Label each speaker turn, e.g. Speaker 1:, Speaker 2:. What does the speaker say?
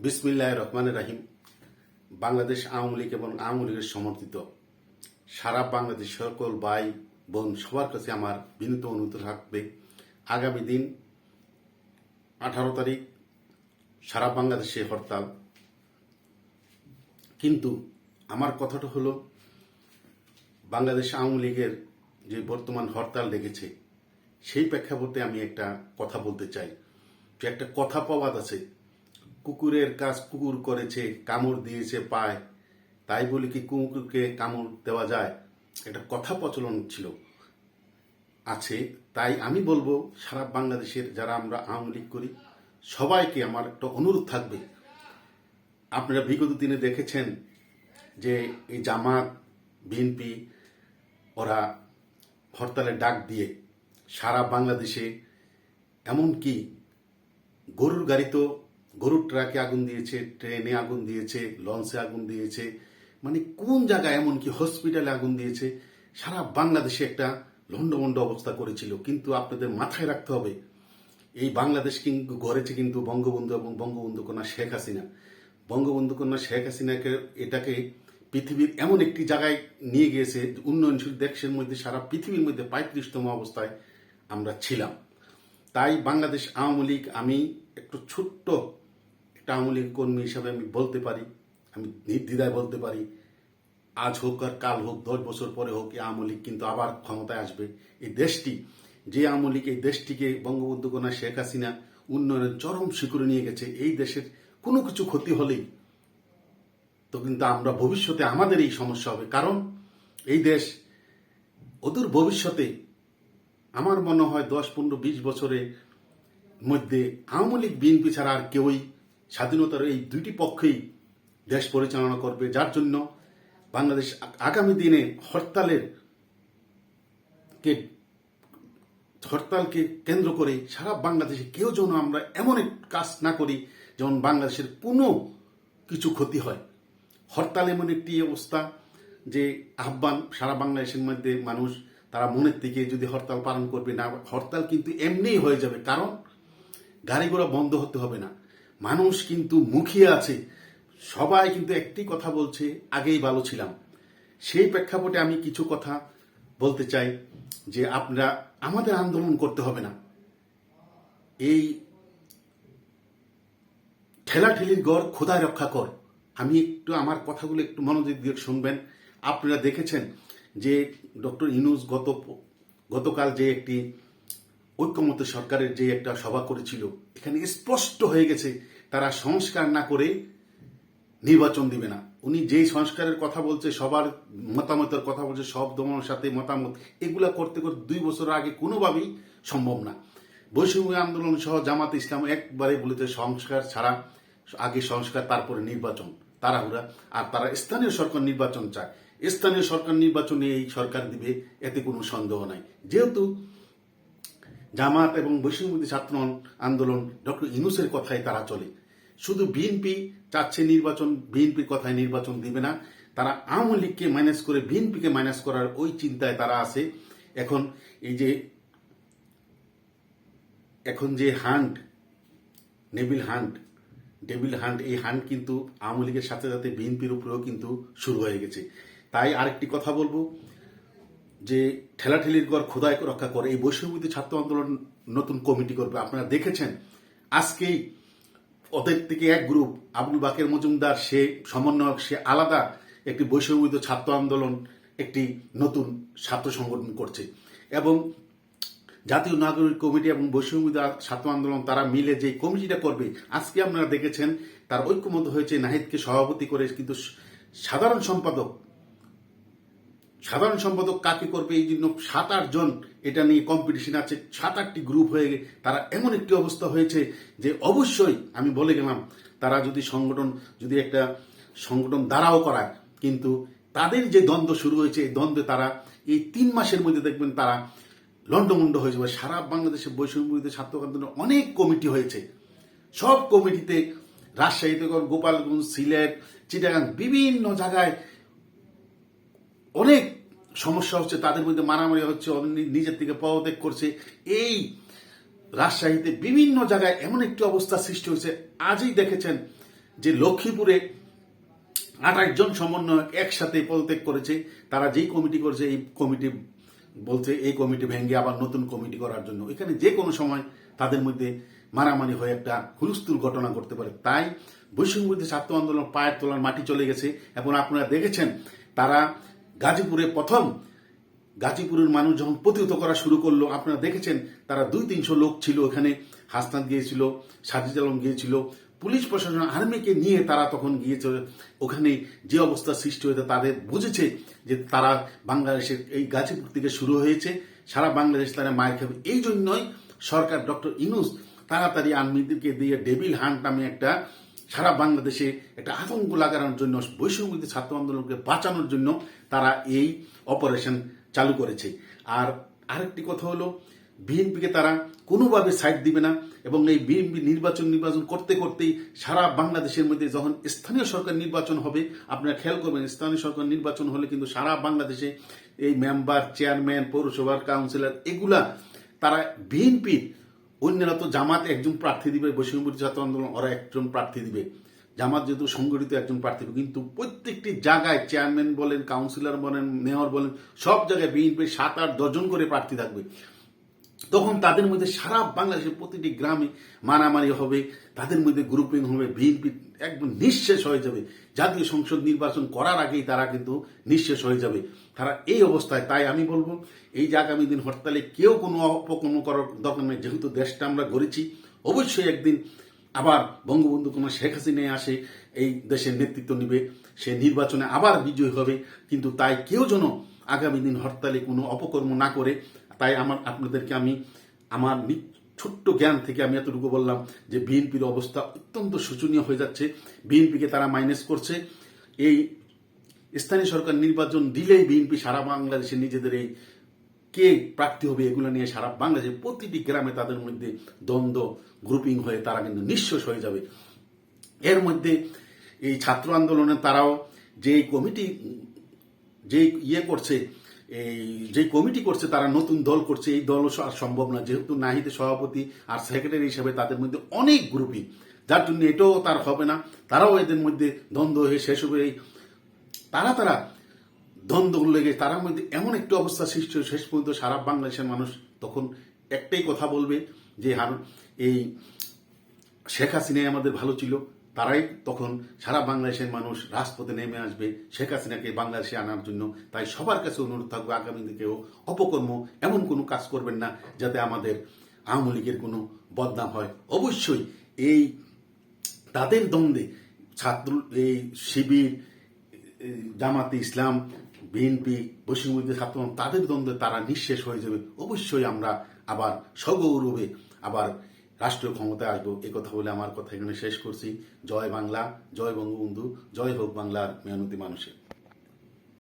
Speaker 1: বিসমিল্লাহ রহমান রাহিম। বাংলাদেশ আওয়ামী লীগ এবং আওয়ামী লীগের সমর্থিত। সারা বাংলাদেশ সকল ভাই বোন সবার কাছে আমার বিনীত অনুরোধ থাকবে, আগামী দিন আঠারো তারিখ সারা বাংলাদেশে হরতাল। কিন্তু আমার কথাটা হলো, বাংলাদেশ আওয়ামী লীগের যে বর্তমান হরতাল ডেকেছে, সেই প্রেক্ষাপটে আমি একটা কথা বলতে চাই। যে একটা কথা পাওয়াত আছে কুকুরের কাজ কুকুর করেছে, কামড় দিয়েছে, পায়। তাই বলে কি কুকুরকে কামড় দেওয়া যায়? একটা কথা প্রচলন ছিল, আছে। তাই আমি বলব, সারা বাংলাদেশের যারা আমরা আওয়ামী লীগ করি, সবাইকে আমার একটা অনুরোধ থাকবে। আপনারা বিগত দিনে দেখেছেন যে এই জামাত, বিএনপি, ওরা হরতালের ডাক দিয়ে সারা বাংলাদেশে এমনকি গরুর গাড়ি তো গরুর ট্রাকে আগুন দিয়েছে, ট্রেনে আগুন দিয়েছে, লঞ্চে আগুন দিয়েছে। মানে কোন জায়গায় এমনকি হসপিটালে আগুন দিয়েছে? সারা বাংলাদেশে একটা লন্ডমন্ড অবস্থা করেছিল। কিন্তু আপনাদের মাথায় রাখতে হবে, এই বাংলাদেশ কিন্তু গড়েছে কিন্তু বঙ্গবন্ধু এবং বঙ্গবন্ধু কন্যা শেখ হাসিনা। বঙ্গবন্ধু কন্যা শেখ হাসিনাকে, এটাকে পৃথিবীর এমন একটি জায়গায় নিয়ে গিয়েছে, উন্নয়নশীল দেশের মধ্যে, সারা পৃথিবীর মধ্যে পঁয়ত্রিশতম অবস্থায় আমরা ছিলাম। তাই বাংলাদেশ আওয়ামী লীগ, আমি একটু ছোট্ট একটা আওয়ামী লীগ কর্মী হিসাবে আমি বলতে পারি, আমি নির্দ্বিধায় বলতে পারি, আজ হোক আর কাল হোক, দশ বছর পরে হোক, এই আওয়ামী লীগ কিন্তু আবার ক্ষমতায় আসবে। এই দেশটি, যে আওয়ামী লীগ এই দেশটিকে বঙ্গবন্ধু কন্যা শেখ হাসিনা উন্নয়নের চরম শিখরে নিয়ে গেছে, এই দেশের কোনো কিছু ক্ষতি হলেই তো কিন্তু আমরা ভবিষ্যতে আমাদের এই সমস্যা হবে। কারণ এই দেশ অদূর ভবিষ্যতে আমার মনে হয় দশ, পনেরো, বিশ বছরের মধ্যে আওয়ামী লীগ, বিএনপি ছাড়া আর কেউই স্বাধীনতার এই দুইটি পক্ষেই দেশ পরিচালনা করবে। যার জন্য বাংলাদেশ আগামী দিনে হরতালের কে হরতালকে কেন্দ্র করে সারা বাংলাদেশে কেউ যেন আমরা এমন এক কাজ না করি যেমন বাংলাদেশের কোনো কিছু ক্ষতি হয়। হরতাল এমন একটি অবস্থা যে আহ্বান সারা বাংলাদেশের মধ্যে মানুষ তারা মনের থেকে যদি হরতাল পালন করবে না, হরতাল কিন্তু এমনিই হয়ে যাবে। কারণ গাড়ি ঘোড়া বন্ধ হতে হবে না। মানুষ কিন্তু মুখিয়ে আছে। সবাই কিন্তু একটি কথা বলছে, আগেই ভালো ছিলাম। সেই প্রেক্ষাপটে আমি কিছু কথা বলতে চাই যে আপনারা, আমাদের আন্দোলন করতে হবে না। এই ঠেলাঠেলির গড় খোদায় রক্ষা কর। আমি একটু আমার কথাগুলো একটু মনোযোগ দিয়ে শুনবেন। আপনারা দেখেছেন যে ডক্টর ইনুস গত, গতকাল যে একটি ঐক্যমত্য সরকারের যে একটা সভা করেছিল, এখানে স্পষ্ট হয়ে গেছে, তারা সংস্কার না করে নির্বাচন দিবে না। উনি যেই সংস্কারের কথা বলছে, সবার মতামতের কথা বলছে, সব দমনের সাথে মতামত, এগুলা করতে করতে দুই বছর আগে কোনোভাবেই সম্ভব না। বৈষম্য আন্দোলন সহ জামাত ইসলাম একবারে বলেছে, সংস্কার ছাড়া আগে সংস্কার, তারপরে নির্বাচন, তাড়াহুড়া। আর তারা স্থানীয় সরকার নির্বাচন চায়। স্থানীয় সরকার নির্বাচনে এই সরকার দিবে, এতে কোনো সন্দেহ নাই। যেহেতু জামাত এবং বৈষম্যবিধি ছাত্র আন্দোলন ডক্টর ইনুসের কথায় তারা চলে। শুধু বিএনপি চাচ্ছে নির্বাচন বিএনপির কথায় নির্বাচন দিবে না। তারা আওয়ামী লীগকে মাইনাস করে বিএনপিকে মাইনাস করার ওই চিন্তায় তারা আছে। এখন এই যে, এখন যে hunt devil hunt devil hunt এই হান্ট কিন্তু আওয়ামী লীগের সাথে সাথে বিএনপির উপরেও কিন্তু শুরু হয়ে গেছে। তাই আরেকটি কথা বলব যে ঠেলাঠেলির ঘর খোদাই রক্ষা করে, এই বৈষম্যবিধি ছাত্র আন্দোলন নতুন কমিটি করবে। আপনারা দেখেছেন, আজকেই ওদের থেকে এক গ্রুপ, আবুল বাকের মজুমদার, সে সমন্বয়ক, সে আলাদা একটি বৈষম্যবিধি ছাত্র আন্দোলন, একটি নতুন ছাত্র সংগঠন করছে। এবং জাতীয় নাগরিক কমিটি এবং বৈষম্যবিধি ছাত্র আন্দোলন, তারা মিলে যে কমিটিটা করবে, আজকে আপনারা দেখেছেন, তার ঐক্যমত হয়েছে নাহিদকে সভাপতি করে কিন্তু সাধারণ সম্পাদক সাধারণ সম্পাদক কাকে করবে? এই জন্য সাত, আট জন এটা নিয়ে কম্পিটিশন আছে। সাত, আটটি গ্রুপ হয়ে তারা এমন একটি অবস্থা হয়েছে যে অবশ্যই, আমি বলে গেলাম, তারা যদি সংগঠন, যদি একটা সংগঠন দ্বারাও করায়, কিন্তু তাদের যে দ্বন্দ্ব শুরু হয়েছে, এই দ্বন্দ্বে তারা এই তিন মাসের মধ্যে দেখবেন তারা লন্ডমন্ড হয়ে যাবে। সারা বাংলাদেশে বৈষম্যবিরোধী ছাত্র আন্দোলনে অনেক কমিটি হয়েছে। সব কমিটিতে রাজশাহীতে গোপালগঞ্জ, সিলেট, চিটাগাং, বিভিন্ন জায়গায় অনেক সমস্যা হচ্ছে, তাদের মধ্যে মারামারি হচ্ছে নিজের থেকে পদত্যাগ করছে। এই রাজশাহীতে বিভিন্ন জায়গায় এমন একটি অবস্থা সৃষ্টি হয়েছে। আজই দেখেছেন যে লক্ষ্মীপুরে আঠাশ জন সমন্বয়ক একসাথে পদত্যাগ করেছে। তারা যেই কমিটি করেছে, এই কমিটি বলছে, এই কমিটি ভেঙে আবার নতুন কমিটি করার জন্য। এখানে যে কোনো সময় তাদের মধ্যে মারামারি হয়ে একটা হুলস্থুল ঘটনা ঘটতে পারে। তাই বৈষম্যবিরোধী ছাত্র আন্দোলন পায়ের তোলার মাটি চলে গেছে। এবং আপনারা দেখেছেন, তারা গাজীপুরে প্রথম গাজীপুরের মানুষ যখন প্রতিহত করা শুরু করল, আপনারা দেখেছেন তারা দুই তিনশো লোক ছিল ওখানে, হাসনাত গিয়েছিল, সাজিদ আলম গিয়েছিল, পুলিশ প্রশাসন, আর্মিকে নিয়ে তারা তখন গিয়েছে, ওখানে যে অবস্থা সৃষ্টি হয়েছে তাদের বুঝেছে যে তারা বাংলাদেশের এই গাজীপুর থেকে শুরু হয়েছে, সারা বাংলাদেশ তারা মায়ের খাবে। এই জন্যই সরকার ডক্টর ইনুস তাড়াতাড়ি আর্মিদেরকে দিয়ে ডেভিল হান্ট নামে একটা সারা বাংলাদেশে একটা আতঙ্ক লাগানোর জন্য, বৈষম্যবিরোধী ছাত্র আন্দোলনকে বাঁচানোর জন্য তারা এই অপারেশন চালু করেছে। আর আরেকটি কথা হলো, বিএনপিকে তারা কোনোভাবে সাইড দিবে না এবং এই বিএনপি নির্বাচন নির্বাচন করতে করতেই সারা বাংলাদেশের মধ্যে যখন স্থানীয় সরকার নির্বাচন হবে, আপনারা খেয়াল করবেন, স্থানীয় সরকার নির্বাচন হলে কিন্তু সারা বাংলাদেশে এই মেম্বার চেয়ারম্যান পৌরসভার কাউন্সিলর এগুলা তারা বিএনপির অন্যরা তো জামাত একজন প্রার্থী দিবে বৈষম্যবিরোধী ছাত্র আন্দোলন, ওরা একজন প্রার্থী দিবে। জামাত যেহেতু সংগঠিত একজন প্রার্থী কিন্তু প্রত্যেকটি জায়গায় চেয়ারম্যান বলেন কাউন্সিলর বলেন মেয়র বলেন, সব জায়গায় বিএনপি সাত আট দশজন করে প্রার্থী থাকবে। তখন তাদের মধ্যে সারা বাংলাদেশের প্রতিটি গ্রামে মারামারি হবে, তাদের মধ্যে গ্রুপিং হবে বিএনপি একদম নিঃশেষ হয়ে যাবে। জাতীয় সংসদ নির্বাচন করার আগেই তারা কিন্তু নিঃশেষ হয়ে যাবে। তারা এই অবস্থায়, তাই আমি বলব, এই যে আগামী দিন হরতালে কেউ কোনো অপকর্ম করার দরকার নেই। যেহেতু দেশটা আমরা গড়েছি, অবশ্যই একদিন আবার বঙ্গবন্ধু কুমার শেখ হাসিনা আসে, এই দেশের নেতৃত্ব নিবে। সে নির্বাচনে আবার বিজয়ী হবে। কিন্তু তাই কেউ যেন আগামী দিন হরতালে কোনো অপকর্ম না করে তাই আমার, আপনাদেরকে আমি, আমার ছোট্ট জ্ঞান থেকে আমি এতটুকু বললাম যে বিএনপির অবস্থা অত্যন্ত শোচনীয় হয়ে যাচ্ছে। বিএনপিকে তারা মাইনাস করছে। এই স্থানীয় সরকার নির্বাচন দিলেই বিএনপি সারা বাংলাদেশে নিজেদের এই কে প্রার্থী হবে এগুলো নিয়ে সারা বাংলাদেশে প্রতিটি গ্রামে তাদের মধ্যে দ্বন্দ্ব গ্রুপিং হয়ে তারা কিন্তু নিঃশ্বাস হয়ে যাবে। এর মধ্যে এই ছাত্র আন্দোলনে তারাও যে কমিটি যে ইয়ে করছে এই যে কমিটি করছে, তারা নতুন দল করছে, এই দলও আর সম্ভব না। যেহেতু নাহিদে সভাপতি আর সেক্রেটারি হিসেবে তাদের মধ্যে অনেক গ্রুপিং যার জন্য এটাও তার হবে না। তারাও এদের মধ্যে দ্বন্দ্ব হয়ে শেষ হবে। এই তারা তারা দ্বন্দ্ব লেগে তার মধ্যে এমন একটি অবস্থা সৃষ্টি শেষ পর্যন্ত সারা বাংলাদেশের মানুষ তখন একটাই কথা বলবে যে এই শেখ হাসিনাই আমাদের ভালো ছিল তারাই তখন সারা বাংলাদেশের মানুষ রাজপথে নেমে আসবে শেখ হাসিনাকে বাংলাদেশে আনার জন্য। তাই সবার কাছে অনুরোধ থাকবে, আগামী দিকেও অপকর্ম এমন কোনো কাজ করবেন না যাতে আমাদের আওয়ামী লীগের কোনো বদনাম হয়। অবশ্যই এই তাদের দ্বন্দ্বে ছাত্র, এই শিবির জামাতে ইসলাম, বিএনপি পশ্চিমবঙ্গের ছাত্র তাদের দ্বন্দ্বে তারা নিঃশেষ হয়ে যাবে। অবশ্যই আমরা আবার সগৌরবে আবার রাষ্ট্রীয় ক্ষমতায় আসব, এ কথা বলে আমার কথা এখানে শেষ করছি। জয় বাংলা, জয় বঙ্গবন্ধু, জয় হোক বাংলার মেহনতি মানুষের।